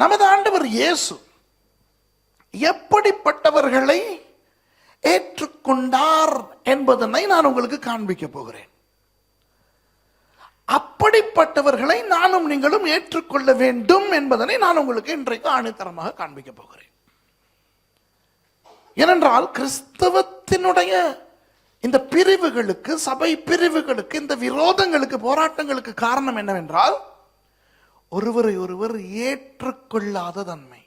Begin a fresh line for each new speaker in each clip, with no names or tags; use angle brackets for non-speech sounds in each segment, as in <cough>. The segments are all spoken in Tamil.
நமது ஆண்டவர் இயேசு எப்படிப்பட்டவர்களை ஏற்றுக்கொண்டார் என்பதனை நான் உங்களுக்கு காண்பிக்க போகிறேன். அப்படிப்பட்டவர்களை நானும் நீங்களும் ஏற்றுக்கொள்ள வேண்டும் என்பதனை நான் உங்களுக்கு இன்றைக்கு ஆணித்தரமாக காண்பிக்க போகிறேன். ஏனென்றால் கிறிஸ்தவத்தினுடைய இந்த பிரிவுகளுக்கு சபை பிரிவுகளுக்கு இந்த விரோதங்களுக்கு போராட்டங்களுக்கு காரணம் என்னவென்றால் ஒருவரை ஒருவர் ஏற்றுக்கொள்ளாத தன்மை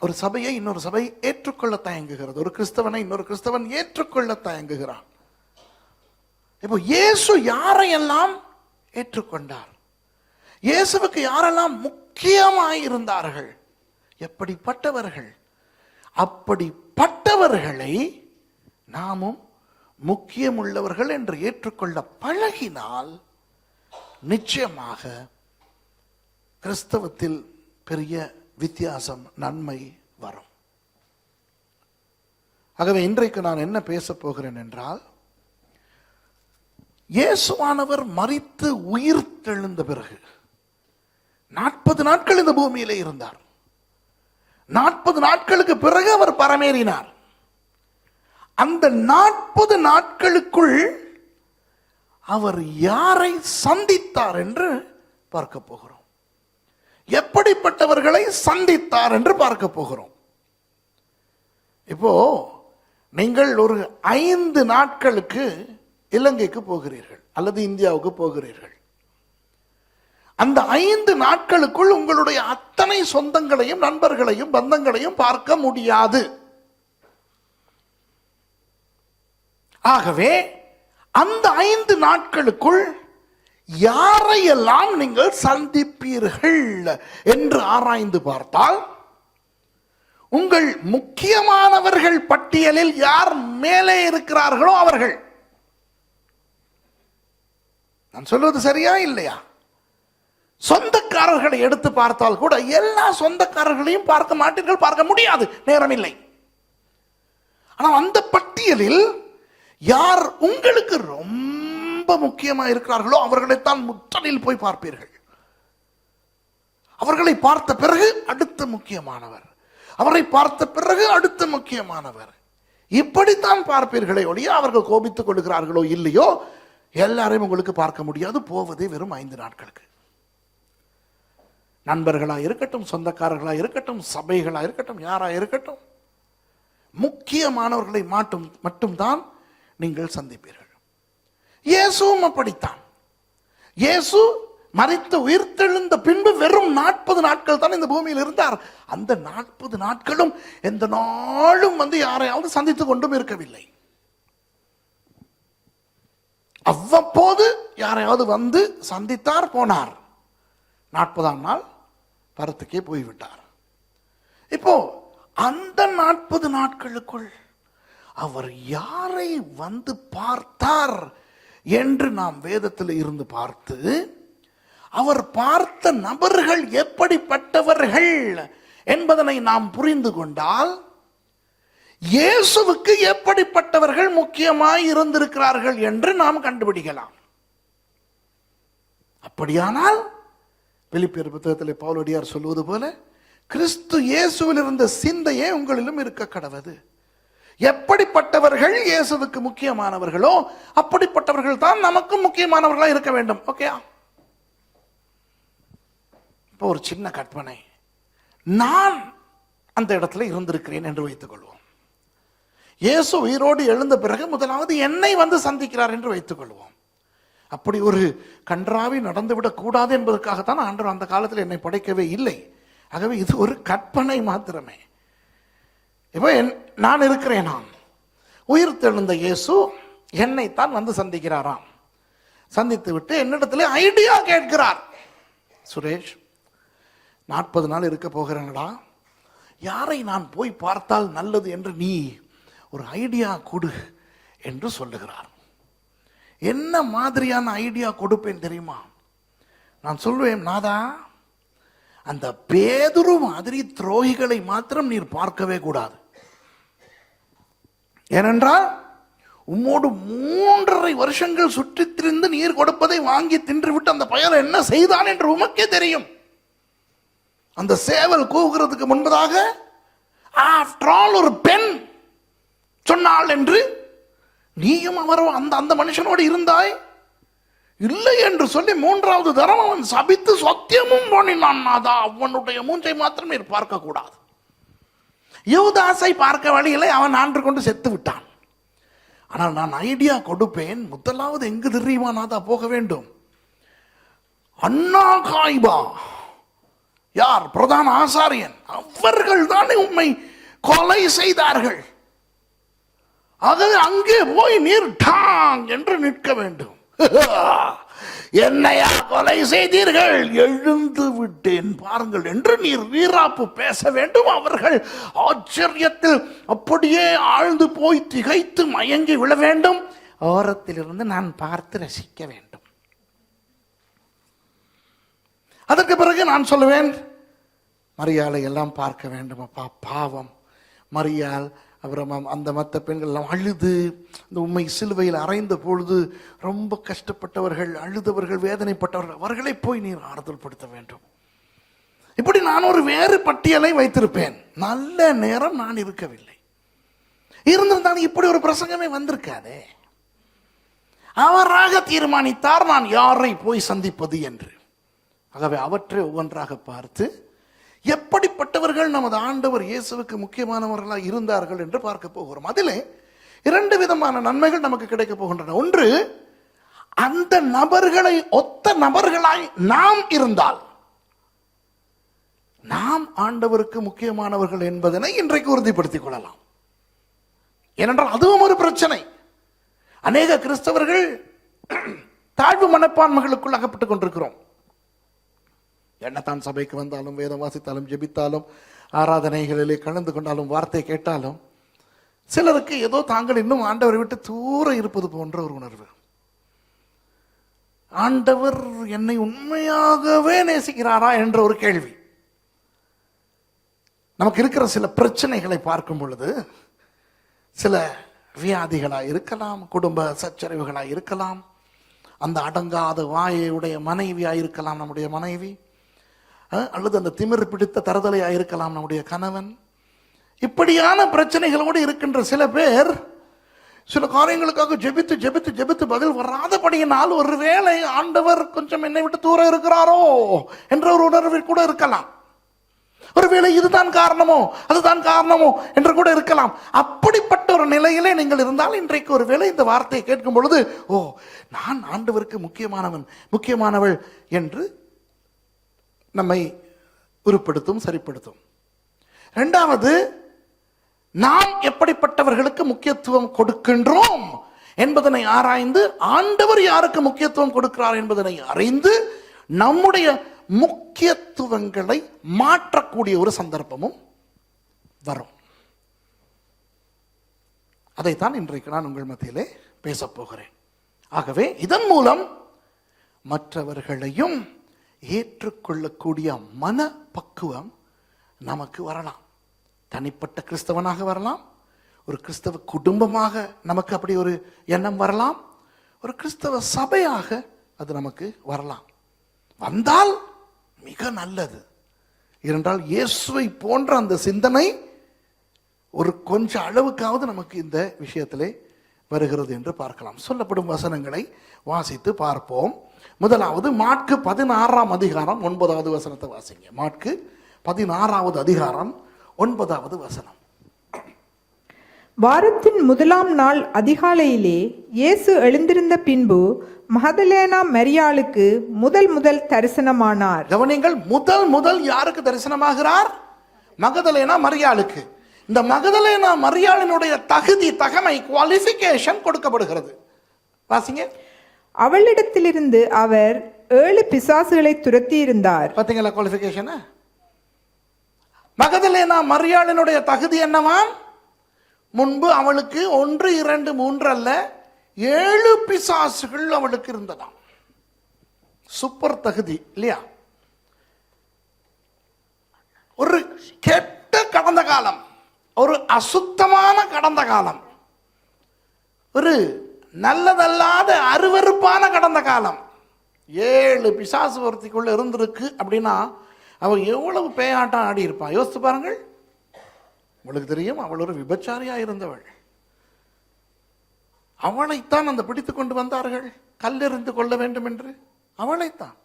ஒரு சபையை இன்னொரு சபை ஏற்றுக்கொள்ள தயங்குகிறது. ஒரு கிறிஸ்தவனை இன்னொரு கிறிஸ்தவன் ஏற்றுக்கொள்ள தயங்குகிறான். இப்போ இயேசு யாரையெல்லாம் ஏற்றுக்கொண்டார்? இயேசுவுக்கு யாரெல்லாம் முக்கியமாய் இருந்தார்கள்? எப்படிப்பட்டவர்கள்? அப்படிப்பட்டவர்களை நாமும் முக்கியமுள்ளவர்கள் என்று ஏற்றுக்கொள்ள பழகினால் நிச்சயமாக கிறிஸ்தவத்தில் பெரிய வித்தியாசம் நன்மை வரும். ஆகவே இன்றைக்கு நான் என்ன பேசப் போகிறேன் என்றால் இயேசுவானவர் மறித்து உயிர் தெழுந்த பிறகு நாற்பது நாட்கள் இந்த பூமியிலே இருந்தார். நாற்பது நாட்களுக்கு பிறகு அவர் பரமேறினார். அந்த நாற்பது நாட்களுக்குள் அவர் யாரை சந்தித்தார் என்று பார்க்க போகிறோம். எப்படிப்பட்டவர்களை சந்தித்தார் என்று பார்க்க போகிறோம். இப்போ நீங்கள் ஒரு ஐந்து நாட்களுக்கு இலங்கைக்கு போகிறீர்கள் அல்லது இந்தியாவுக்கு போகிறீர்கள். அந்த ஐந்து நாட்களுக்குள் உங்களுடைய அத்தனை சொந்தங்களையும் நண்பர்களையும் பந்தங்களையும் பார்க்க முடியாது. ஆகவே அந்த ஐந்து நாட்களுக்குள் யாரையெல்லாம் நீங்கள் சந்திப்பீர்கள் என்று ஆராய்ந்து பார்த்தால் உங்கள் முக்கியமானவர்கள் பட்டியலில் யார் மேலே இருக்கிறார்களோ அவர்கள். நான் சொல்வது சரியா இல்லையா? சொந்தக்காரர்களை எடுத்து பார்த்தால் கூட எல்லா சொந்தக்காரர்களையும் பார்க்க மாட்டீர்கள் பார்க்க முடியாது நேரம் இல்லை ஆனால் அந்த பட்டியலில் யார் உங்களுக்கு ரொம்ப முக்கியமா இருக்கிறார்களோ அவர்களைத்தான் முற்றலில் போய் பார்ப்பீர்கள். அவர்களை பார்த்த பிறகு அடுத்த முக்கியமானவர். அவரை பார்த்த பிறகு அடுத்த முக்கியமானவர். இப்படித்தான் பார்ப்பீர்களே ஒழிய அவர்கள் கோபித்துக் கொள்கிறார்களோ இல்லையோ எல்லாரையும் உங்களுக்கு பார்க்க முடியாது போவதே வெறும் ஐந்து நாட்களுக்கு. நண்பர்களா இருக்கட்டும் சொந்தக்காரர்களா இருக்கட்டும் சபைகளா இருக்கட்டும் யாரா இருக்கட்டும் முக்கியமானவர்களை மாட்டும் மட்டும்தான் நீங்கள் சந்திப்பீர்கள். இயேசுவும் அப்படித்தான். இயேசு மறித்து உயிர்த்தெழுந்த பின்பு வெறும் நாற்பது நாட்கள் தான் இந்த பூமியில் இருந்தார். அந்த நாற்பது நாட்களும் எந்த நாளும் வந்து யாரையாவது சந்தித்துக் கொண்டும் இருக்கவில்லை. அவ்வப்போது யாரையாவது வந்து சந்தித்தார் போனார். நாற்பதாம் நாள் பரத்துக்கே போய்விட்டார். இப்போ அந்த நாற்பது நாட்களுக்குள் அவர் யாரை வந்து பார்த்தார் என்று நாம் வேதத்தில் இருந்து பார்த்து அவர் பார்த்த நபர்கள் எப்படிப்பட்டவர்கள் என்பதனை நாம் புரிந்து கொண்டால் இயேசுவுக்கு எப்படிப்பட்டவர்கள் முக்கியமாய் இருந்திருக்கிறார்கள் என்று நாம் கண்டுபிடிக்கலாம். அப்படியானால் பிலிப்பியர் புத்தகத்தில் பவுலடியார் சொல்வது போல கிறிஸ்து இயேசுவில் இருந்த சிந்தையே உங்களிலும் இருக்க கடவது. எப்படிப்பட்டவர்கள் இயேசுவுக்கு முக்கியமானவர்களோ அப்படிப்பட்டவர்கள் தான் நமக்கும் முக்கியமானவர்களாக இருக்க வேண்டும். ஓகே இப்போ ஒரு சின்ன கற்பனை. நான் அந்த இடத்துல இருந்திருக்கிறேன் என்று வைத்துக் கொள்வோம் இயேசு உயிரோடு எழுந்த பிறகு முதலாவது என்னை வந்து சந்திக்கிறார் என்று வைத்துக் கொள்வோம் அப்படி ஒரு கன்றாவி நடந்துவிடக் கூடாது என்பதற்காகத்தான் ஆண்டவர் அந்த காலத்தில் என்னை படைக்கவே இல்லை. ஆகவே இது ஒரு கற்பனை மாத்திரமே. இப்போ என் நான் இருக்கிறேன் நான் உயிர் தெழுந்த இயேசு என்னைத்தான் வந்து சந்திக்கிறாராம். சந்தித்து விட்டு என்னிடத்துல ஐடியா கேட்கிறார். சுரேஷ் நாற்பது நாள் இருக்க போகிறேனடா. யாரை நான் போய் பார்த்தால் நல்லது என்று நீ ஒரு ஐடியா கொடு என்று சொல்லுகிறார். என்ன மாதிரியான ஐடியா கொடுப்பேன் தெரியுமா? நான் சொல்லுவேன் நாதா அந்த பேதுரு மாதிரி துரோகிகளை மாத்திரம் நீர் பார்க்கவே கூடாது. ஏனென்றால் உம்மோடு மூன்றரை வருஷங்கள் சுற்றித் திரிந்து நீர் கொடுப்பதை வாங்கி தின்றுவிட்டு அந்த பயல் என்ன செய்தான் என்று உமக்கே தெரியும். அந்த சேவல் கூவுகிறதுக்கு முன்பதாக ஆஃப்டர் ஆல் ஒரு பெண் சொன்னாள் என்று நீயும் அவரும் அந்த அந்த மனுஷனோடு இருந்தாய். இல்லை என்று சொல்லி மூன்றாவது தரம் அவன் சபித்து சத்தியமும் பண்ணினான். நாதா அவனுடைய மூஞ்சை மாத்திரம் நீர் பார்க்க கூடாது யூதாசை பார்க்க வழியிலே அவன் ஆண்டு கொண்டு செத்து விட்டான். ஆனால் நான் ஐடியா கொடுப்பேன் முதலாவது எங்கு தெரியுமா நாதா போக வேண்டும். அண்ணா காய்பா. யார்? பிரதான ஆசாரியன். அவர்கள் தானே உண்மை கொலை செய்தார்கள். ஆகவே அங்கே போய் நீர் டாங் என்று நிற்க வேண்டும். <laughs> என்னையா கொலை செய்தீர்கள்? எழுந்து விட்டேன். பாருங்கள் என்று நீர் வீராப்பு பேச வேண்டும் அவர்கள். ஆச்சரியத்தில் அப்படியே ஆழ்ந்து போய் திகைத்து மயங்கி விழ வேண்டும். ஓரத்திலிருந்து நான் பார்த்து ரசிக்க வேண்டும். அதற்கு பிறகு நான் சொல்லுவேன் மரியாதை எல்லாம் பார்க்க வேண்டும் அப்பா பாவம். மரியாள் அப்புறம் அந்த மற்ற பெண்கள் எல்லாம் அழுது இந்த உண்மை சிலுவையில் அறைந்த பொழுது ரொம்ப கஷ்டப்பட்டவர்கள் அழுதவர்கள் வேதனைப்பட்டவர்கள் அவர்களை போய் நீர் ஆறுதல் படுத்த வேண்டும். இப்படி நான் ஒரு வேறு பட்டியலை வைத்திருப்பேன். நல்ல நேரம் நான் இருக்கவில்லை. இருந்திருந்தாலும் இப்படி ஒரு பிரசங்கமே வந்திருக்காதே. அவராக தீர்மானித்தார் நான் யாரை போய் சந்திப்பது என்று. ஆகவே அவற்றை ஒவ்வொன்றாக பார்த்து எப்படிப்பட்டவர்கள் நமது ஆண்டவர் இயேசுவுக்கு முக்கியமானவர்களாக இருந்தார்கள் என்று பார்க்க போகிறோம். அதிலே இரண்டு விதமான நன்மைகள் நமக்கு கிடைக்க போகின்றன. ஒன்று அந்த நபர்களை ஒத்த நபர்களாய் நாம் இருந்தால் நாம் ஆண்டவருக்கு முக்கியமானவர்கள் என்பதனை இன்றைக்கு உறுதிப்படுத்திக் கொள்ளலாம். ஏனென்றால் அதுவும் ஒரு பிரச்சனை. அநேக கிறிஸ்தவர்கள் தாழ்வு மனப்பான்மைகளுக்குள் அகப்பட்டுக் கொண்டிருக்கிறோம். என்னத்தான் சபைக்கு வந்தாலும் வேதம் வாசித்தாலும் ஜெபித்தாலும் ஆராதனைகளிலே கலந்து கொண்டாலும் வார்த்தை கேட்டாலும் சிலருக்கு ஏதோ தாங்கள் இன்னும் ஆண்டவரை விட்டு தூரம் இருப்பது போன்ற ஒரு உணர்வு. ஆண்டவர் என்னை உண்மையாகவே நேசிக்கிறாரா என்ற ஒரு கேள்வி. நமக்கு இருக்கிற சில பிரச்சனைகளை பார்க்கும் பொழுது சில வியாதிகளாக இருக்கலாம் குடும்ப சச்சரவுகளாக இருக்கலாம் அந்த அடங்காத வாயுடைய மனைவியாக இருக்கலாம் நம்முடைய மனைவி. அல்லது அந்த திமிர் பிடித்த தரதலையாக இருக்கலாம் நம்முடைய கணவன். இப்படியான பிரச்சனைகளோடு இருக்கின்ற சில பேர் சில காரியங்களுக்காக ஜெபித்து ஜெபித்து ஜெபித்து பதில் வராதபடியினால் ஒருவேளை ஆண்டவர் கொஞ்சம் என்னை விட்டு தூரம் இருக்கிறாரோ என்ற ஒரு உணர்வில் கூட இருக்கலாம். ஒருவேளை இதுதான் காரணமோ அதுதான் காரணமோ என்று கூட இருக்கலாம். அப்படிப்பட்ட ஒரு நிலையிலே நீங்கள் இருந்தால் இன்றைக்கு ஒருவேளை இந்த வார்த்தையை கேட்கும் பொழுது ஓ நான் ஆண்டவருக்கு முக்கியமானவன் முக்கியமானவள் என்று நம்மை உருப்படுத்தும் சரிப்படுத்தும். ரெண்டாவது நாம் எப்படிப்பட்டவர்களுக்கு முக்கியத்துவம் கொடுக்கின்றோம் என்பதனை ஆராய்ந்து ஆண்டவர் யாருக்கு முக்கியத்துவம் கொடுக்கிறார் என்பதனை அறிந்து நம்முடைய முக்கியத்துவங்களை மாற்றக்கூடிய ஒரு சந்தர்ப்பமும் வரும். அதைத்தான் இன்றைக்கு நான் உங்கள் மத்தியிலே பேசப் போகிறேன். ஆகவே இதன் மூலம் மற்றவர்களையும் ஏற்றுக்கொள்ளக்கூடிய மன பக்குவம் நமக்கு வரலாம். தனிப்பட்ட கிறிஸ்தவனாக வரலாம். ஒரு கிறிஸ்தவ குடும்பமாக நமக்கு அப்படி ஒரு எண்ணம் வரலாம். ஒரு கிறிஸ்தவ சபையாக அது நமக்கு வரலாம். வந்தால் மிக நல்லது. ஏனென்றால் இயேசுவை போன்ற அந்த சிந்தனை ஒரு கொஞ்ச அளவுக்காவது நமக்கு இந்த விஷயத்திலே வருகிறது என்று பார்க்கலாம். சொல்லப்படும் வசனங்களை வாசித்து பார்ப்போம். முதலாவது மாட்கு பதினாறாம் அதிகாரம் ஒன்பதாவது வசனத்தை வாசிங்க. மாட்கு பதினாறாவது அதிகாரம் ஒன்பதாவது வசனம்.
வாரத்தின் முதலாம் நாள் அதிகாலையிலே இயேசு எழுந்திருந்த பின்பு மகதலேனா மரியாளுக்கு முதல் முதல் தரிசனமானார்.
கவனிங்கள் முதல் முதல் யாருக்கு தரிசனமாகிறார்? மகதலேனா மரியாளுக்கு. இந்த மகதலேனா மரியாளினுடைய தகுதி தகமை குவாலிஃபிகேஷன் கொடுக்கப்படுகிறது. வாசிங்க.
அவளிடத்திலிருந்து அவர் ஏழு பிசாசுகளை துரத்தியிருந்தார்.
பார்த்தீங்களா குவாலிஃபிகேஷன் மகதலேனா மரியாளினுடைய தகுதி என்னவாம்? முன்பு அவளுக்கு ஒன்று இரண்டு மூன்று அல்ல ஏழு பிசாசுகள் அவளுக்கு இருந்ததாம். சூப்பர் தகுதி இல்லையா? ஒரு கெட்ட கடந்த காலம் ஒரு அசுத்தமான கடந்த காலம் ஒரு நல்லதல்லாத அருவருப்பான கடந்த காலம். ஏழு பிசாசு ஒருத்திக்குள்ளே இருந்திருக்கு அப்படின்னா அவள் எவ்வளவு பேயாட்டம் ஆடி இருப்பான்? யோசித்து பாருங்கள். உங்களுக்கு தெரியும் அவள் ஒரு விபச்சாரியா இருந்தவள். அவளைத்தான் அந்த பிடித்து கொண்டு வந்தார்கள் கல்லெறிந்து கொள்ள வேண்டும் என்று அவளைத்தான்.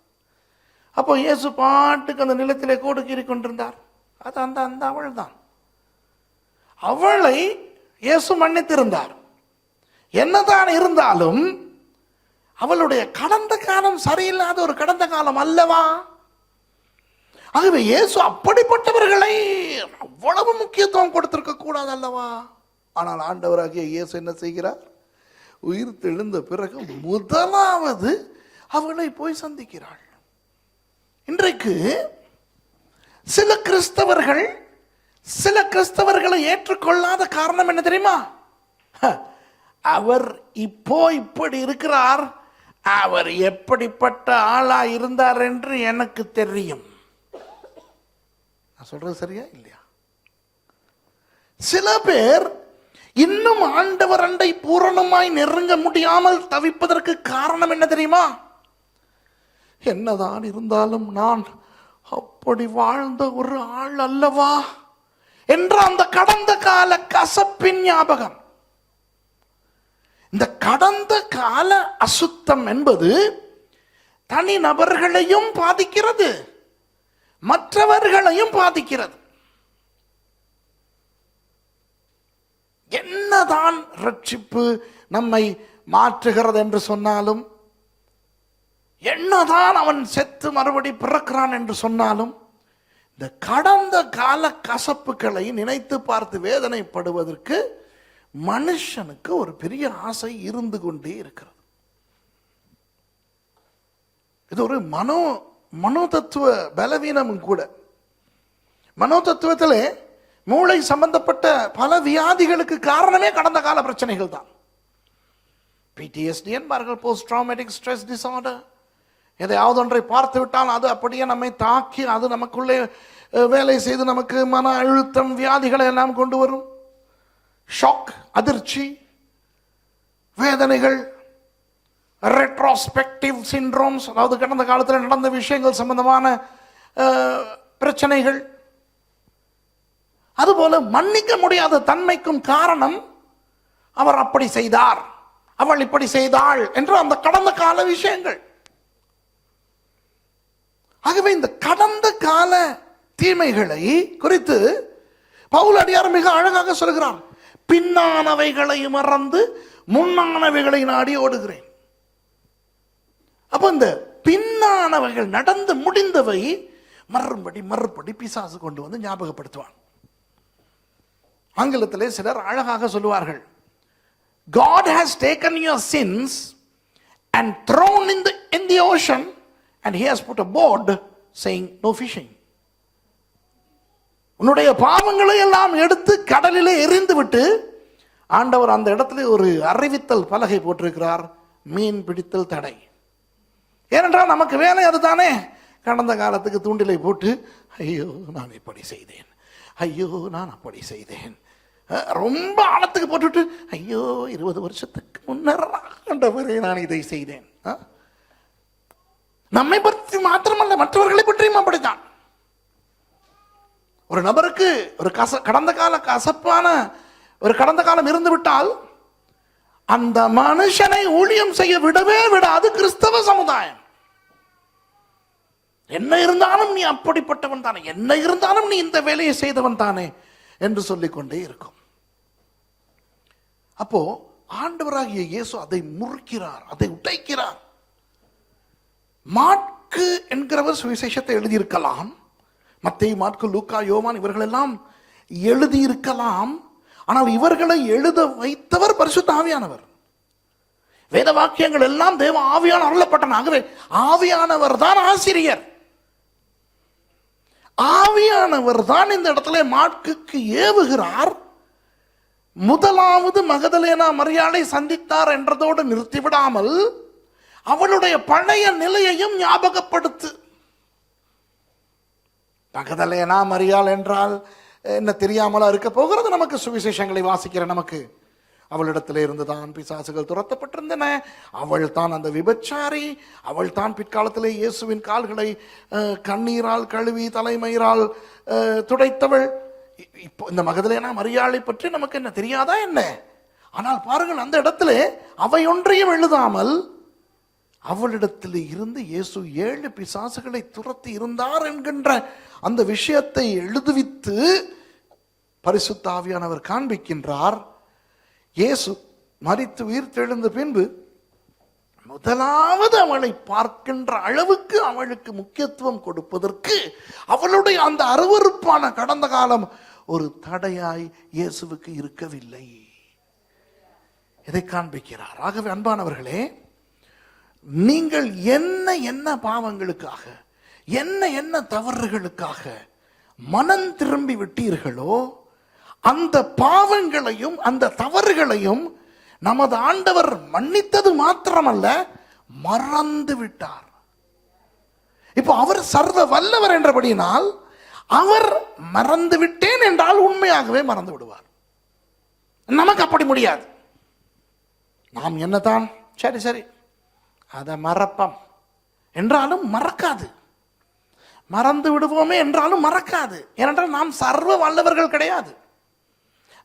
அப்போ இயேசு பாட்டுக்கு அந்த நிலத்திலே கூடு கீறி கொண்டிருந்தார். அது அந்த அந்த அவள் தான் அவளை இயேசு மன்னித்திருந்தார். என்னதான் இருந்தாலும் அவளுடைய கடந்த காலம் சரியில்லாத ஒரு கடந்த காலம் அல்லவா? ஆகவே இயேசு அப்படிப்பட்டவர்களை அவ்வளவு முக்கியத்துவம் கொடுத்திருக்க கூடாது அல்லவா? ஆனால் ஆண்டவராகிய இயேசு என்ன செய்கிறார்? உயிர் தெழுந்த பிறகு முதலாவது அவளை போய் சந்திக்கிறாள் இன்றைக்கு சில கிறிஸ்தவர்கள் சில கிறிஸ்தவர்களை ஏற்றுக்கொள்ளாத காரணம் என்ன தெரியுமா? ஹ, அவர் இப்போ இப்படி இருக்கிறார் அவர் எப்படிப்பட்ட ஆளா இருந்தார் என்று எனக்கு தெரியும். நான் சொல்றது சரியா இல்லையா? சில பேர் இன்னும் ஆண்டவர் அண்டை பூரணமாய் நெருங்க முடியாமல் தவிப்பதற்கு காரணம் என்ன தெரியுமா? என்னதான் இருந்தாலும் நான் அப்படி வாழ்ந்த ஒரு ஆள் அல்லவா? என்ற அந்த கடந்த கால கசப்பின் ஞாபகம். இந்த கடந்த கால அசுத்தம் என்பது தனி நபர்களையும் பாதிக்கிறது மற்றவர்களையும் பாதிக்கிறது. என்னதான் ரட்சிப்பு நம்மை மாற்றுகிறது என்று சொன்னாலும் என்னதான் அவன் செத்து மறுபடி பிறக்கிறான் என்று சொன்னாலும் இந்த கடந்த கால கசப்புகளை நினைத்து பார்த்து வேதனைப்படுவதற்கு மனுஷனுக்கு ஒரு பெரிய ஆசை இருந்து கொண்டே இருக்கிறது. இது ஒரு மனோ மனோதத்துவ பலவீனமும் கூட. மனோதத்துவத்தில் மூளை சம்பந்தப்பட்ட பல வியாதிகளுக்கு காரணமே கடந்த கால பிரச்சனைகள் தான். பிடிஎஸ்டி என்பார்கள் போஸ்ட் ட்ராமேட்டிக் ஸ்ட்ரெஸ் டிசார்டர் எதையாவது ஒன்றை பார்த்து விட்டால் அது அப்படியே நம்மை தாக்கி அது நமக்குள்ளே வேலை செய்து நமக்கு மன அழுத்தம் வியாதிகளை எல்லாம் கொண்டு வரும். ஷாக் அதிர்ச்சி வேதனைகள் ரெட்ரோஸ்பெக்டிவ் சிண்ட்ரோம்ஸ் அதாவது கடந்த காலத்தில் நடந்த விஷயங்கள் சம்பந்தமான பிரச்சனைகள். அதுபோல மன்னிக்க முடியாத தன்மைக்கும் காரணம் அவர் அப்படி செய்தார். அவள் இப்படி செய்தாள் என்று அந்த கடந்த கால விஷயங்கள். ஆகவே இந்த கடந்த கால தீமைகளை குறித்து பவுல் அடியார் மிக அழகாக சொல்கிறான் பின்னானவைகளை மறந்து முன்னானவைகளை நாடி ஓடுகிறேன். அப்ப இந்த பின்னானவைகள் நடந்து முடிந்தவை மறுபடி மறுபடி பிசாசு கொண்டு வந்து ஞாபகப்படுத்துவான். ஆங்கிலத்திலே சிலர் அழகாக சொல்லுவார்கள் God has taken your sins and thrown in the in the ocean and he has put a board saying no fishing. உன்னுடைய பாவங்களை எல்லாம் எடுத்து கடலிலே எரிந்து விட்டு ஆண்டவர் அந்த இடத்துல ஒரு அறிவித்தல் பலகை போட்டிருக்கிறார் மீன் பிடித்தல் தடை. ஏனென்றால் நமக்கு வேலை அதுதானே. கடந்த காலத்துக்கு தூண்டிலை போட்டு ஐயோ நான் இப்படி செய்தேன். ஐயோ நான் அப்படி செய்தேன். ரொம்ப ஆழத்துக்கு போட்டுட்டு ஐயோ இருபது வருஷத்துக்கு முன்னர் ஆண்டவரே நான் இதை செய்தேன். நம்மை பற்றி மாத்திரமல்ல மற்றவர்களை பற்றியும் அப்படித்தான். ஒரு நபருக்கு ஒரு கச கடந்த கால கசப்பான ஒரு கடந்த காலம் இருந்து விட்டால் அந்த மனுஷனை ஊழியம் செய்ய விடவே விடாது கிறிஸ்தவ சமுதாயம். என்ன இருந்தாலும் நீ அப்படிப்பட்டவன் தானே. என்ன இருந்தாலும் நீ இந்த வேலையை செய்தவன் தானே என்று சொல்லிக்கொண்டே இருக்கும். அப்போ ஆண்டவராகிய இயேசு அதை முறுக்கிறார் அதை உடைக்கிறார். மாட்கு என்கிறவர் சுவிசேஷத்தை எழுதியிருக்கலாம். மத்தை மாற்கு லூக்கா யோவான் இவர்கள் எல்லாம் எழுதியிருக்கலாம். ஆனால் இவர்களை எழுத வைத்தவர் பரிசுத்த ஆவியானவர். வேத வாக்கியங்கள் எல்லாம் தேவ ஆவியான அருளப்பட்டன. ஆகவே ஆவியானவர் தான் ஆசிரியர். ஆவியானவர் தான் இந்த இடத்துல மாட்குக்கு ஏவுகிறார். முதலாவது மகதலேனா மரியாதை சந்தித்தார் என்றதோடு நிறுத்திவிடாமல் அவளுடைய பழைய நிலையையும் ஞாபகப்படுத்து மகதலேனா அறியாள் என்றால் என்ன தெரியாமலா இருக்க போகிறது நமக்கு? சுவிசேஷங்களை வாசிக்கிற நமக்கு. அவளிடத்தில் இருந்து தான் பிசாசுகள் துரத்தப்பட்டிருந்தன. அவள் தான் அந்த விபச்சாரி. அவள் தான் பிற்காலத்திலே இயேசுவின் கால்களை கண்ணீரால் கழுவி தலைமயிரால் துடைத்தவள். இப்போ இந்த மகதலேனா மரியாளை பற்றி நமக்கு என்ன தெரியாதா என்ன? ஆனால் பாருங்கள் அந்த இடத்துல அவை ஒன்றையும் எழுதாமல் அவளிடத்தில் இருந்து இயேசு ஏழு பிசாசுகளை துரத்தி இருந்தார் என்கின்ற அந்த விஷயத்தை எழுதுவித்து பரிசுத்தாவியானவர் காண்பிக்கின்றார். இயேசு மறித்து உயிர் தெழுந்த பின்பு முதலாவது அவளை பார்க்கின்ற அளவுக்கு அவளுக்கு முக்கியத்துவம் கொடுப்பதற்கு அவளுடைய அந்த அருவருப்பான கடந்த காலம் ஒரு தடையாய் இயேசுவுக்கு இருக்கவில்லை. இதை காண்பிக்கிறார். ஆகவே அன்பானவர்களே நீங்கள் என்ன என்ன பாவங்களுக்காக என்ன என்ன தவறுகளுக்காக மனம் திரும்பி விட்டீர்களோ அந்த பாவங்களையும் அந்த தவறுகளையும் நமது ஆண்டவர் மன்னித்தது மாத்திரமல்ல மறந்து விட்டார். இப்போ அவர் சர்வ வல்லவர் என்றபடியினால் அவர் மறந்து விட்டேன் என்றால் உண்மையாகவே மறந்து விடுவார். நமக்கு அப்படி முடியாது. நாம் என்னதான் சரி சரி. அதை மறப்பம். என்றாலும் மறக்காது. மறந்து விடுவோமே என்றாலும் மறக்காது. ஏனென்றால் நாம் சர்வ வல்லவர்கள் கிடையாது.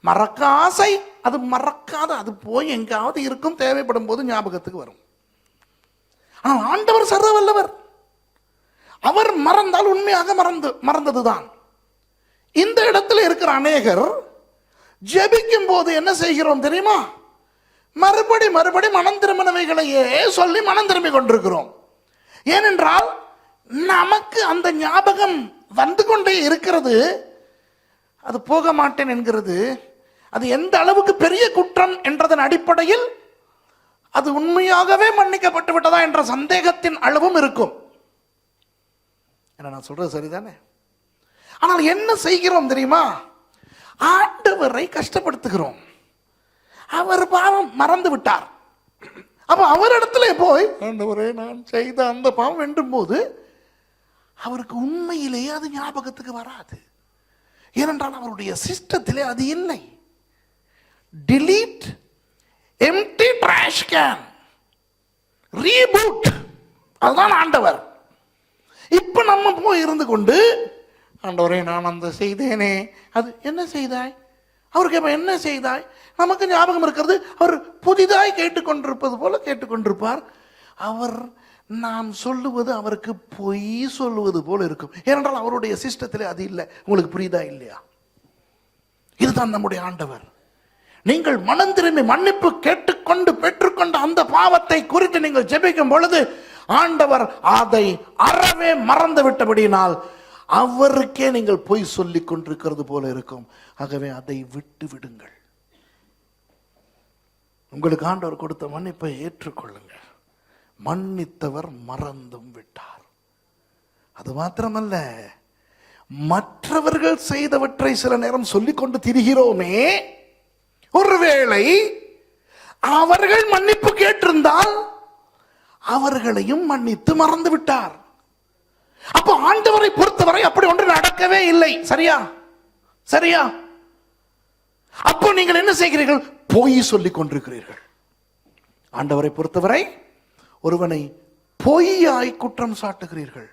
மறக்க ஆசை அது மறக்காது அது போய் எங்காவது இருக்கும் தேவைப்படும் போது ஞாபகத்துக்கு வரும். ஆனால் ஆண்டவர் சர்வ வல்லவர். அவர் மறந்தால் உண்மையாக மறந்து மறந்ததுதான். இந்த இடத்துல இருக்கிற அநேகர் ஜெபிக்கும் போது என்ன செய்கிறோம் தெரியுமா? மறுபடி மறுபடி மனம் திரும்பினவைகளையே சொல்லி மனம் திரும்பி கொண்டிருக்கிறோம். ஏனென்றால் நமக்கு அந்த ஞாபகம் வந்து கொண்டே இருக்கிறது. அது போக மாட்டேன் என்கிறது. அது எந்த அளவுக்கு பெரிய குற்றம் என்றதன் அடிப்படையில் அது உண்மையாகவே மன்னிக்கப்பட்டு விட்டதா என்ற சந்தேகத்தின் அளவும் இருக்கும். என்ன நான் சொல்றது சரிதானே? ஆனால் என்ன செய்கிறோம் தெரியுமா? ஆண்டவரை கஷ்டப்படுத்துகிறோம். அவர் பாவம் மறந்து விட்டார். அப்போ அவரிடத்துல போய் ஆண்டவரே நான் செய்த அந்த பாவம் வேண்டும் போது அவருக்கு உண்மையிலேயே அது ஞாபகத்துக்கு வராது. ஏனென்றால் அவருடைய சிஸ்டத்திலே அது இல்லை. Delete empty trash can reboot அதுதான் ஆண்டவர். இப்போ நம்ம போய் இருந்து கொண்டு ஆண்டவரே நான் அந்த செய்தேனே. அது என்ன செய்தாய்? அவருக்கு இப்ப என்ன செய்தாய்? நமக்கு ஞாபகம் இருக்கிறது அவர் புதிதாய் கேட்டுக்கொண்டிருப்பது போல கேட்டுக்கொண்டிருப்பார். அவர் நாம் சொல்லுவது அவருக்கு பொய் சொல்லுவது போல இருக்கும். ஏனென்றால் அவருடைய சிஸ்டத்திலே அது இல்லை. உங்களுக்கு புரியுதா இல்லையா? இதுதான் நம்முடைய ஆண்டவர். நீங்கள் மனம் திரும்பி மன்னிப்பு கேட்டுக்கொண்டு பெற்றுக்கொண்ட அந்த பாவத்தை குறித்து நீங்கள் ஜெபிக்கும் பொழுது ஆண்டவர் அதை அறவே மறந்து விட்டபடியினால் அவருக்கே நீங்கள் பொய் சொல்லி கொண்டிருக்கிறது போல இருக்கும். ஆகவே அதை விட்டு விடுங்கள். உங்களுக்கு ஆண்டவர் கொடுத்த மன்னிப்பை ஏற்றுக்கொள்ளுங்க மன்னித்தவர் மறந்தும் விட்டார். அது மாத்திரமல்ல மற்றவர்கள் செய்தவற்றை சில நேரம் சொல்லிக்கொண்டு திரிகிறோமே. ஒருவேளை அவர்கள் மன்னிப்பு கேட்டிருந்தால் அவர்களையும் மன்னித்து மறந்து விட்டார். அப்போ ஆண்டவரை பொறுத்தவரை அப்படி ஒன்று நடக்கவே இல்லை. சரியா? சரியா? அப்போ நீங்கள் என்ன செய்கிறீர்கள்? பொய் சொல்லிக் கொண்டிருக்கிறீர்கள். ஆண்டவரை பொறுத்தவரை ஒருவனை பொய்யாய் குற்றம் சாட்டுகிறீர்கள்.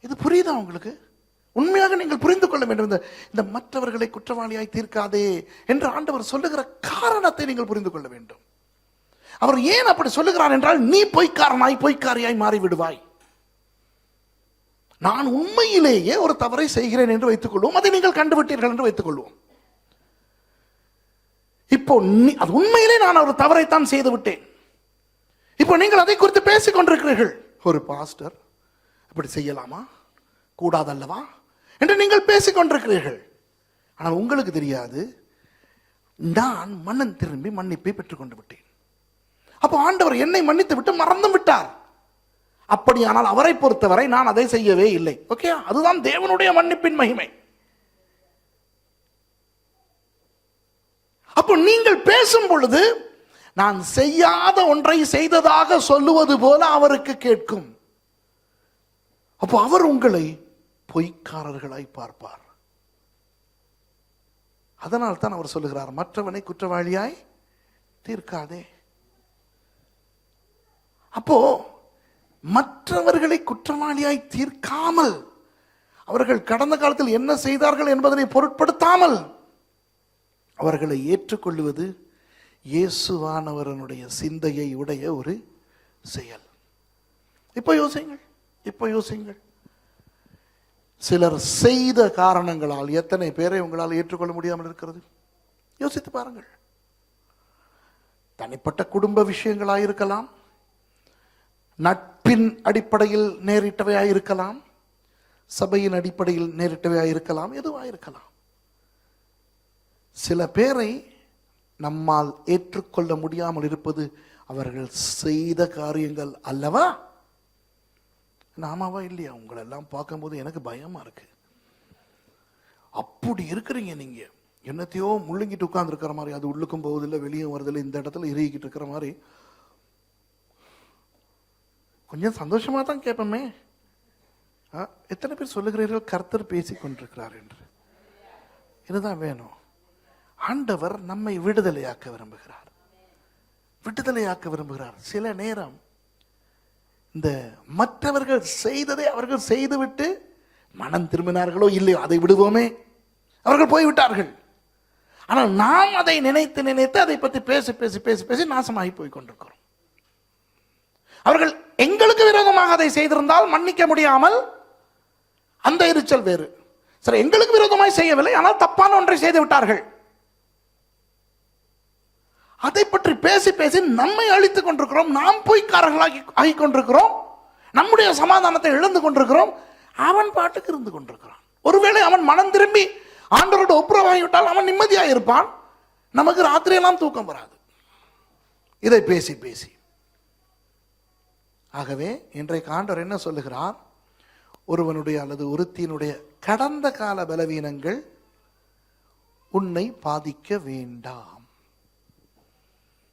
இது புரியுதா உங்களுக்கு? உண்மையாக நீங்கள் புரிந்து கொள்ள வேண்டும். இந்த- இந்த மற்றவர்களை குற்றவாளியாய் தீர்க்காதே என்று ஆண்டவர் சொல்லுகிற காரணத்தை நீங்கள் புரிந்து கொள்ள வேண்டும். அவர் ஏன் அப்படி சொல்லுகிறார் என்றால் நீ பொய்க்காரனாய் பொய்க்காரியாய் மாறிவிடுவாய். நான் உண்மையிலேயே ஒரு தவறை செய்கிறேன் என்று வைத்துக் கொள்வோம் அதை நீங்கள் கண்டுவிட்டீர்கள் என்று வைத்துக் கொள்வோம் இப்போ அது உண்மையிலே நான் ஒரு தவறைத்தான் செய்து விட்டேன். இப்போ நீங்கள் அதை குறித்து பேசிக் கொண்டிருக்கிறீர்கள். ஒரு பாஸ்டர் இப்படி செய்யலாமா? கூடாதல்லவா? என்று நீங்கள் பேசிக் கொண்டிருக்கிறீர்கள். ஆனால் உங்களுக்கு தெரியாது நான் மன்னன் திரும்பி மன்னிப்பை பெற்றுக்கொண்டு விட்டேன். அப்போ ஆண்டவர் என்னை மன்னித்து விட்டு மறந்து விட்டார். அப்படியானால் அவரை பொறுத்தவரை நான் அதை செய்யவே இல்லை. ஓகே அதுதான் தேவனுடைய மன்னிப்பின் மகிமை. அப்போ நீங்கள் பேசும் பொழுது நான் செய்யாத ஒன்றை செய்ததாக சொல்லுவது போல அவருக்கு கேட்கும். அப்போ அவர் உங்களை பொய்க்காரர்களாய் பார்ப்பார். அதனால் தான் அவர் சொல்லுகிறார் மற்றவனை குற்றவாளியாய் தீர்க்காதே. அப்போ மற்றவர்களை குற்றவாளியாய் தீர்க்காமல் அவர்கள் கடந்த காலத்தில் என்ன செய்தார்கள் என்பதனை பொருட்படுத்தாமல் அவர்களை ஏற்றுக்கொள்வது இயேசுவானவரனுடைய சிந்தையை உடைய ஒரு செயல். இப்போ யோசிங்கள் இப்போ யோசிங்கள் சிலர் செய்த காரணங்களால் எத்தனை பேரை உங்களால் ஏற்றுக்கொள்ள முடியாமல் இருக்கிறது? யோசித்து பாருங்கள். தனிப்பட்ட குடும்ப விஷயங்களாக இருக்கலாம் நட்பின் அடிப்படையில் நேரிட்டவையாக இருக்கலாம் சபையின் அடிப்படையில் நேரிட்டவையாக இருக்கலாம் எதுவாக இருக்கலாம் சில பேரை நம்மால் ஏற்றுக்கொள்ள முடியாமல் இருப்பது அவர்கள் செய்த காரியங்கள் அல்லவா? நாமாவா இல்லையா? உங்களெல்லாம் பார்க்கும்போது எனக்கு பயமா இருக்கு. அப்படி இருக்கிறீங்க நீங்க. என்னத்தையோ முழுங்கிட்டு உட்கார்ந்து இருக்கிற மாதிரி அது உள்ளுக்கும் போவதில்லை வெளியும் வரதில்லை இந்த இடத்துல இறுகிக்கிட்டு இருக்கிற மாதிரி கொஞ்சம் சந்தோஷமாக தான் கேட்போமே. ஆ, எத்தனை பேர் சொல்லுகிறீர்கள் கர்த்தர் பேசி கொண்டிருக்கிறார் என்று. இதுதான் வேணும். ஆண்டவர் நம்மை விடுதலையாக்க விரும்புகிறார். விடுதலையாக்க விரும்புகிறார். சில நேரம் இந்த மற்றவர்கள் செய்ததை அவர்கள் செய்துவிட்டு மனம் திரும்பினார்களோ இல்லையோ அதை விடுவோமே. அவர்கள் போய்விட்டார்கள். ஆனால் நாம் அதை நினைத்து நினைத்து அதை பற்றி பேசி பேசி பேசி பேசி நாசமாகி போய் கொண்டிருக்கிறோம். அவர்கள் எங்களுக்கு விரோதமாக அதை செய்திருந்தால் மன்னிக்க முடியாமல் அந்த எரிச்சல் வேறு. சரி எங்களுக்கு விரோதமாய் செய்யவில்லை ஆனால் தப்பான ஒன்றை செய்து விட்டார்கள். அதை பற்றி பேசி பேசி நம்மை அழித்துக் கொண்டிருக்கிறோம் நாம் பொய்க்காரர்களாகி ஆகி கொண்டிருக்கிறோம் நம்முடைய சமாதானத்தை இழந்து கொண்டிருக்கிறோம் அவன் பாட்டுக்கு இருந்து கொண்டிருக்கிறான். ஒருவேளை அவன் மனம் திரும்பி ஆண்டரோடு ஒப்புரவாகிவிட்டால் அவன் நிம்மதியாக இருப்பான் நமக்கு ராத்திரியெல்லாம் தூக்கம் வராது. இதை பேசி பேசி. ஆகவே இன்றைக்கு ஆண்டவர் என்ன சொல்லுகிறார்? ஒருவனுடைய அல்லது ஒருத்தியினுடைய கடந்த கால பலவீனங்கள் உன்னை பாதிக்க வேண்டாம்.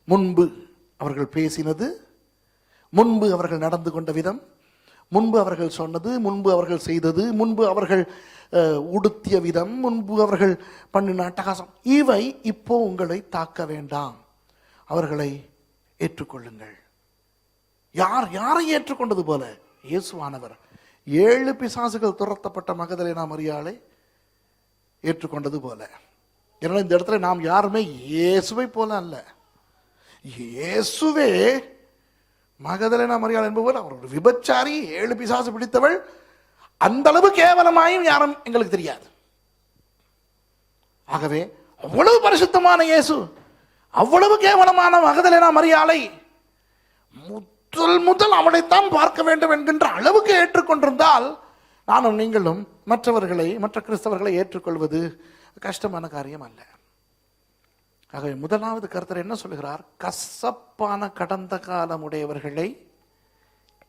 முன்பு அவர்கள் பேசினது முன்பு அவர்கள் நடந்து கொண்ட விதம் முன்பு அவர்கள் சொன்னது முன்பு அவர்கள் செய்தது முன்பு அவர்கள் உடுத்திய விதம் முன்பு அவர்கள் பண்ணின அட்டகாசம் இவை இப்போ உங்களை தாக்க வேண்டாம். அவர்களை ஏற்றுக்கொள்ளுங்கள். யார் யாரை ஏற்றுக்கொண்டது போல? இயேசுவானவர். ஏழு பிசாசுகள் துரத்தப்பட்ட மகதலேனா மரியாளை ஏற்றுக்கொண்டது போல. ஏன்னா இந்த இடத்துல நாம் யாருமே இயேசுவை போல அல்ல. இயேசுவே மகதலேனா மரியாள் என்பவர் அவர் ஒரு விபச்சாரி ஏழு பிசாசு பிடித்தவள். அந்த அளவு கேவலமாயும் யாரும் எங்களுக்கு தெரியாது. ஆகவே அவ்வளவு பரிசுத்தமான இயேசு அவ்வளவு கேவலமான மகதலேனா மரியாளை முதல் முதல் அவனைத்தான் பார்க்க வேண்டும் என்கின்ற அளவுக்கு ஏற்றுக்கொண்டிருந்தால் நானும் நீங்களும் மற்றவர்களை மற்ற கிறிஸ்தவர்களை ஏற்றுக்கொள்வது கஷ்டமான காரியம் அல்ல. ஆகவே முதலாவது கருத்தர் என்ன சொல்கிறார்? கசப்பான கடந்த காலம் உடையவர்களை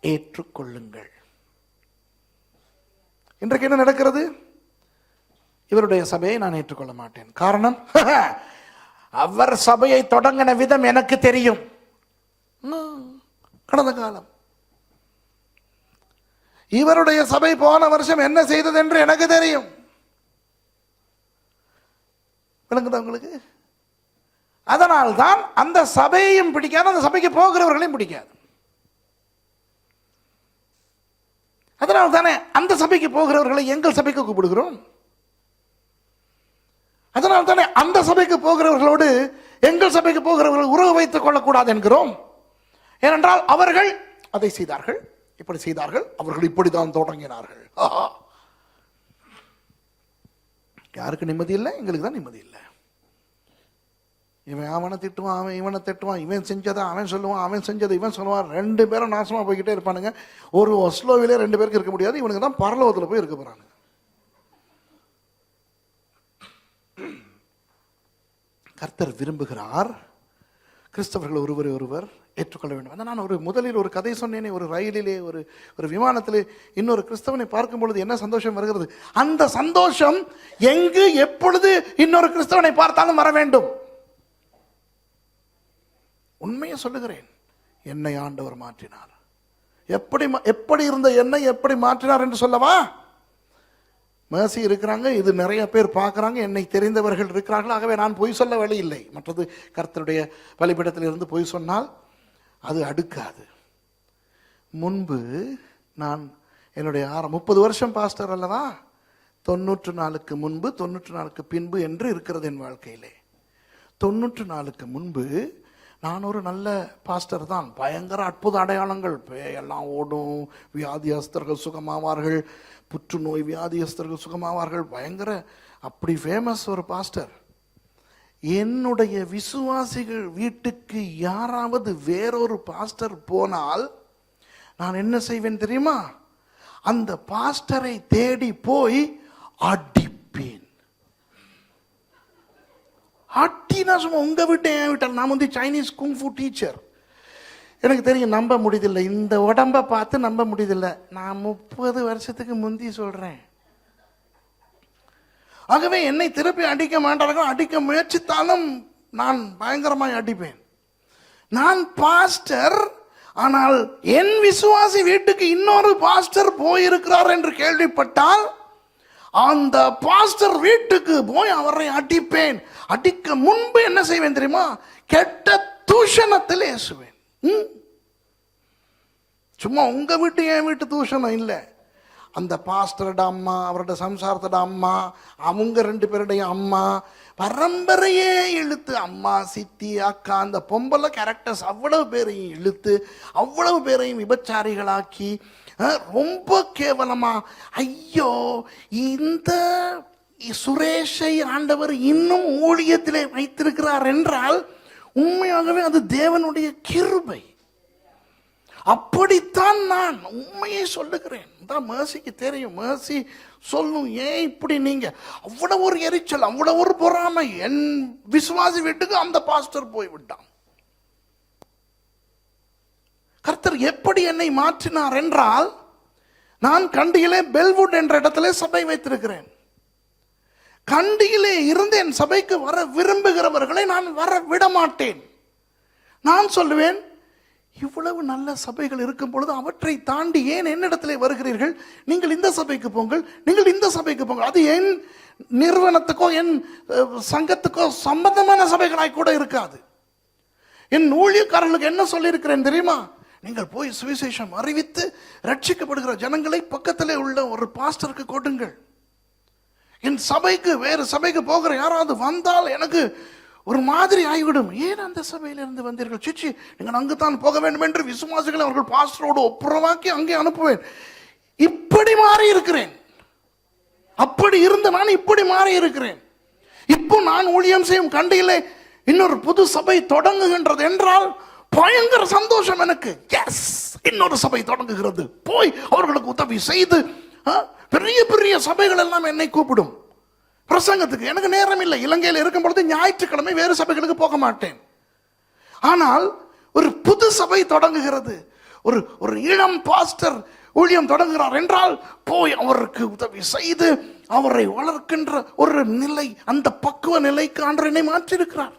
ஏற்றுக்கொள்ளுங்கள். இன்றைக்கு என்ன நடக்கிறது? இவருடைய சபையை நான் ஏற்றுக்கொள்ள மாட்டேன். காரணம் <laughs> அவர் சபையை தொடங்கின விதம் எனக்கு தெரியும். கடந்த காலம். இவருடைய சபை போன வருஷம் என்ன செய்தது என்று எனக்கு தெரியும். விளங்குதா உங்களுக்கு? அதனால் தான் அந்த சபையையும் பிடிக்காது அந்த சபைக்கு போகிறவர்களையும் பிடிக்காது. அதனால் தானே அந்த சபைக்கு போகிறவர்களை எங்கள் சபைக்கு கூப்பிடுகிறோம். அதனால் தானே அந்த சபைக்கு போகிறவர்களோடு எங்கள் சபைக்கு போகிறவர்கள் உறவு வைத்துக் கொள்ளக்கூடாது என்கிறோம். ஏனென்றால் அவர்கள் அதை செய்தார்கள். இப்படி செய்தார்கள். அவர்கள் இப்படிதான் தொடங்கினார்கள். யாருக்கு நிம்மதி இல்லை? எங்களுக்கு தான் நிம்மதி இல்லை. இவன் அவனை திட்டுவான் அவன் இவனை திட்டுவான் இவன் செஞ்சதை அவன் சொல்லுவான் அவன் செஞ்சதை இவன் சொல்லுவான். ரெண்டு பேரும் நாசமாக போய்கிட்டே இருப்பானுங்க. ஒரு ஒஸ்லோவிலே ரெண்டு பேருக்கு இருக்க முடியாது. இவனுக்கு தான் பரலோகத்தில் போய் இருக்க போறாங்க. கர்த்தர் விரும்புகிறார். கிறிஸ்தவர்கள் ஒருவரை ஒருவர் ஏற்றுக்கொள்ள வேண்டும். அதான் நான் ஒரு முதலில் ஒரு கதை சொன்னேனே ஒரு ரயிலிலே ஒரு ஒரு விமானத்திலே இன்னொரு கிறிஸ்தவனை பார்க்கும் பொழுது என்ன சந்தோஷம் வருகிறது? அந்த சந்தோஷம் எங்கு எப்பொழுது இன்னொரு கிறிஸ்தவனை பார்த்தாலும் வர வேண்டும். உண்மையை சொல்லுகிறேன் என்னை ஆண்டவர் மாற்றினார். எப்படி எப்படி இருந்த என்னை எப்படி மாற்றினார் என்று சொல்லவா? மேசி இருக்கிறாங்க இது நிறைய பேர் பார்க்குறாங்க என்னை தெரிந்தவர்கள் இருக்கிறார்கள். ஆகவே நான் பொய் சொல்ல வழி இல்லை. மற்றது கர்த்தருடைய வழிபடத்திலிருந்து பொய் சொன்னால் அது அடுக்காது. முன்பு நான் என்னுடைய ஆறு முப்பது வருஷம் பாஸ்டர் அல்லவா? தொண்ணூற்று நாளுக்கு முன்பு தொண்ணூற்று நாளுக்கு பின்பு என்று இருக்கிறது என் வாழ்க்கையிலே. தொண்ணூற்று நாளுக்கு முன்பு நான் ஒரு நல்ல பாஸ்டர் தான். பயங்கர அற்புத அடையாளங்கள். எல்லாம் ஓடும். வியாதியஸ்தர்கள் சுகமாவார்கள். புற்றுநோய் வியாதியஸ்தர்கள் சுகமாவார்கள். பயங்கர அப்படி ஃபேமஸ் ஒரு பாஸ்டர் என்னுடைய விசுவாசிகள் வீட்டுக்கு யாராவது வேறொரு பாஸ்டர் போனால் நான் என்ன செய்வேன் தெரியுமா? அந்த பாஸ்டரை தேடி போய் அடி அட்டினா சும்மா உங்கள் வீட்டை என் வீட்டில் நான் வந்து சைனீஸ் குங்ஃபு டீச்சர் எனக்கு தெரியும் நம்ப முடியதில்லை. இந்த உடம்ப பார்த்து நம்ப முடியதில்லை. நான் முப்பது வருஷத்துக்கு முந்தி சொல்கிறேன் ஆகவே என்னை திருப்பி அடிக்க மாட்டார்கள். அடிக்க முயற்சித்தாலும் நான் பயங்கரமாக அடிப்பேன். நான் பாஸ்டர் ஆனால் என் விசுவாசி வீட்டுக்கு இன்னொரு பாஸ்டர் போயிருக்கிறார் என்று கேள்விப்பட்டால் அந்த பாஸ்டர் வீட்டுக்கு போய் அவரை அடிப்பேன். அடிக்க முன்பு என்ன செய்வேன் தெரியுமா? கெட்ட தூஷணத்தில் ஏசுவேன். ம்? சும்மா உங்க வீட்டு என் வீட்டு தூஷணம் இல்லை. அந்த பாஸ்டரோட அம்மா அவரோட சம்சாரத்தோட அம்மா அவங்க ரெண்டு பேருடைய அம்மா பரம்பரையே இழுத்து அம்மா சித்தி அக்கா அந்த பொம்பளை கேரக்டர்ஸ் அவ்வளவு பேரையும் இழுத்து அவ்வளவு பேரையும் விபச்சாரிகளாக்கி ரொம்ப கேவலமா ஐயோ இந்த சுரேஷை ஆண்டவர் இன்னும் ஊழியத்திலே வைத்திருக்கிறார் என்றால் உண்மையாகவே அது தேவனுடைய கிருபை. அப்படித்தான் நான் உண்மையை சொல்லுகிறேன். தான் மேசிக்கு தெரியும். மேசி சொல்லும் ஏன் இப்படி நீங்க? அவ்வளவு ஒரு எரிச்சல் அவ்வளவு ஒரு பொறாமை. என் விசுவாசி வீட்டுக்கு அந்த பாஸ்டர் போய் விட்டான் கர்த்தர் எப்படி என்னை மாற்றினார் என்றால் நான் கண்டியிலே பெல்வுட் என்ற இடத்துல சபை வைத்திருக்கிறேன். கண்டியிலே இருந்து என் சபைக்கு வர விரும்புகிறவர்களை நான் வர விட மாட்டேன் நான் சொல்லுவேன் இவ்வளவு நல்ல சபைகள் இருக்கும் பொழுது அவற்றை தாண்டி ஏன் என்னிடத்திலே வருகிறீர்கள்? நீங்கள் இந்த சபைக்கு போங்கள் நீங்கள் இந்த சபைக்கு போங்கள். அது என் நிறுவனத்துக்கோ என் சங்கத்துக்கோ சம்பந்தமான சபைகளாய் கூட இருக்காது. என் ஊழியக்காரர்களுக்கு என்ன சொல்லியிருக்கிறேன் தெரியுமா? நீங்கள் போய் சுவிசேஷம் அறிவித்து ரட்சிக்கப்படுகிற ஜனங்களை பக்கத்திலே உள்ள ஒரு பாஸ்டருக்கு கொடுங்கள் என் சபைக்கு வேறு சபைக்கு போகிற யாராவது வந்தால் எனக்கு ஒரு மாதிரி ஆகிவிடும். ஏன் அந்த சபையிலிருந்து வந்தீர்கள்? சிச்சி நீங்கள் அங்குதான் போக வேண்டும் என்று விசுவாசிகளை அவர்கள் பாஸ்டரோடு ஒப்புரவாக்கி அங்கே அனுப்புவேன். இப்படி மாறி இருக்கிறேன். அப்படி இருந்த நான் இப்படி மாறி இருக்கிறேன். இப்போ நான் ஊழியம் செய்யும் கண்டியிலே இன்னொரு புது சபை தொடங்குகின்றது என்றால் பயங்கர சந்தோஷம் எனக்கு. எஸ் இன்னொரு சபை தொடங்குகிறது. போய் அவர்களுக்கு உதவி செய்து ஆ, பெரிய பெரிய சபைகள் எல்லாம் என்னை கூப்பிடும். பிரசங்கத்துக்கு எனக்கு நேரம் இல்லை. இலங்கையில் இருக்கும் பொழுது ஞாயிற்றுக்கிழமை வேறு சபைகளுக்கு போக மாட்டேன். ஆனால் ஒரு புது சபை தொடங்குகிறது. ஒரு ஒரு இளம் பாஸ்டர் ஊழியம் தொடங்குகிறார் என்றால் போய் அவருக்கு உதவி செய்து அவரை வளர்க்கின்ற ஒரு நிலை அந்த பக்குவ நிலைக்கு ஆண்டவர் என்னை மாற்றியிருக்கிறார்.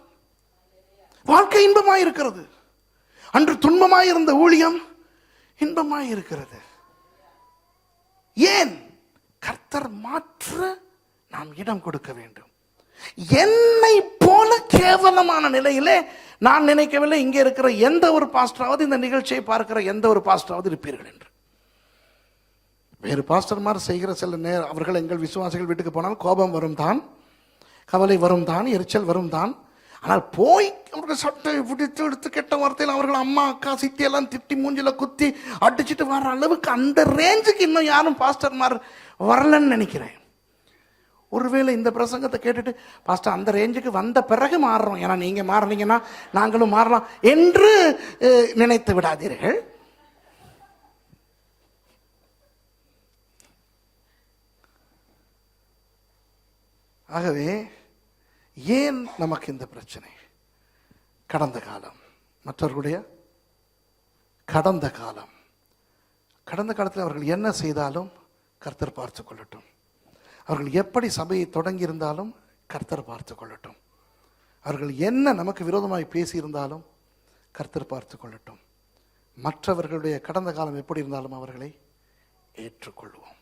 வாழ்க்கை இன்பமாயிருக்கிறது. அன்று துன்பமாயிருந்த ஊழியம் இன்பமாயிருக்கிறது. ஏன்? கர்த்தர் மாற்ற நாம் இடம் கொடுக்க வேண்டும். என்னை போல கேவலமான நிலையிலே நான் நினைக்கவில்லை இங்கே இருக்கிற எந்த ஒரு பாஸ்டராவது இந்த நிகழ்ச்சியை பார்க்கிற எந்த ஒரு பாஸ்டராவது இருப்பீர்கள் என்று. வேறு பாஸ்டர்மார் செய்கிற சில நேர அவர்கள் எங்கள் விசுவாசிகள் வீட்டுக்கு போனால் கோபம் வரும் தான் கவலை வரும் தான் எரிச்சல் வரும் தான் ஆனால் போய் அவர்கள் சட்டை பிடித்து எடுத்து கெட்ட வார்த்தையில் அவர்கள் அம்மா அக்கா சித்தி எல்லாம் திட்டி மூஞ்சில குத்தி அடிச்சிட்டு வர அளவுக்கு அந்த ரேஞ்சுக்கு இன்னும் யாரும் பாஸ்டர்மார் வரலன்னு நினைக்கிறேன். ஒருவேளை இந்த பிரசங்கத்தை கேட்டுட்டு பாஸ்டர் அந்த ரேஞ்சுக்கு வந்த பிறகு மாறுறோம். ஏன்னா நீங்கள் மாறினீங்கன்னா நாங்களும் மாறலாம் என்று நினைத்து விடாதீர்கள். ஆகவே ஏன் நமக்கு இந்த பிரச்சனை? கடந்த காலம். மற்றவர்களுடைய கடந்த காலம். கடந்த காலத்தில் அவர்கள் என்ன செய்தாலும் கர்த்தர் பார்த்து கொள்ளட்டும். அவர்கள் எப்படி சபையை தொடங்கியிருந்தாலும் கர்த்தர் பார்த்து கொள்ளட்டும். அவர்கள் என்ன நமக்கு விரோதமாய் பேசியிருந்தாலும் கர்த்தர் பார்த்து கொள்ளட்டும். மற்றவர்களுடைய கடந்த காலம் எப்படி இருந்தாலும் அவர்களை ஏற்றுக்கொள்வோம்.